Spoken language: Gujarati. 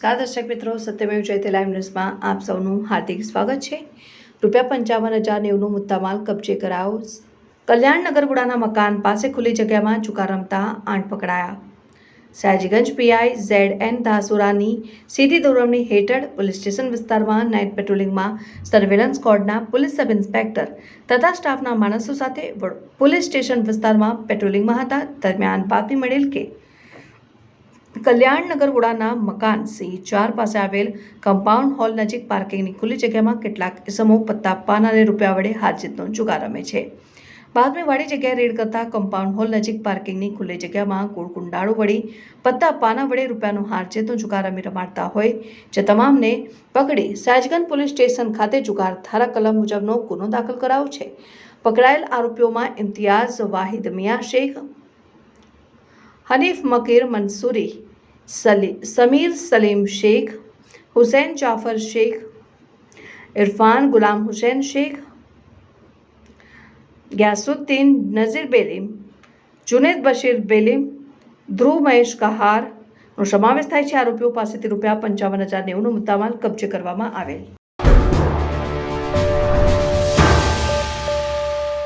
નમસ્કાર, દર્શક મિત્રો. સત્યમેવ જયતે લાઈવ ન્યૂઝમાં આપ સૌનું હાર્દિક સ્વાગત છે. રૂપિયા પંચાવન હજાર નેવનો મુદ્દામાલ કબજે કરાયો. કલ્યાણનગર ગુડાના મકાન પાસે ખુલ્લી જગ્યામાં ચુકા રમતા આઠ પકડાયા. સયાજીગંજ પીઆઈ ઝેડ એન દાસુરાની સીધી દોરવણી હેઠળ પોલીસ સ્ટેશન વિસ્તારમાં નાઇટ પેટ્રોલિંગમાં સર્વેલન્સ સ્કોડના પોલીસ સબ ઇન્સ્પેક્ટર તથા સ્ટાફના માણસો સાથે પોલીસ સ્ટેશન વિસ્તારમાં પેટ્રોલિંગમાં હતા. દરમિયાન બાતમી મળેલ કે કલ્યાણનગર ગુડાના મકાન સી ચાર પાસે આવેલ કમ્પાઉન્ડ હોલ નજીક પાર્કિંગની ખુલ્લી જગ્યામાં કેટલાક ઇસમો પત્તા પાન અને રૂપિયા વડે હારજીતનો જુગાર રમે છે. બાદમાં વાડી જગ્યાએ રેડ કરતા કમ્પાઉન્ડ હોલ નજીક પાર્કિંગની ખુલ્લી જગ્યામાં ગોળ કુંડાળો વળી પત્તા પાના વડે રૂપિયાનો હારજીતનો જુગાર રમી રમાડતા હોય જે તમામને પકડી સાજગંજ પોલીસ સ્ટેશન ખાતે જુગાર ધારા કલમ મુજબનો ગુનો દાખલ કરાયો છે. પકડાયેલ આરોપીઓમાં ઇમ્તિયાઝ વાહિદ મિયા શેખ હનીફ મકીર મંસૂરી સમીર સલીમ શેખ હુસૈન જાફર શેખ ઇરફાન ગુલામ હુસૈન શેખ ગ્યાસુદ્દીન નઝીર બેલીમ જુનેદ બશીર બેલીમ ધ્રુવ મહેશ કહાર નો સમાવેશ થાય છે આરોપીઓ પાસેથી રૂપિયા પંચાવન હજાર નેવુંનો મુદ્દામાલ કબજે કરવામાં આવેલ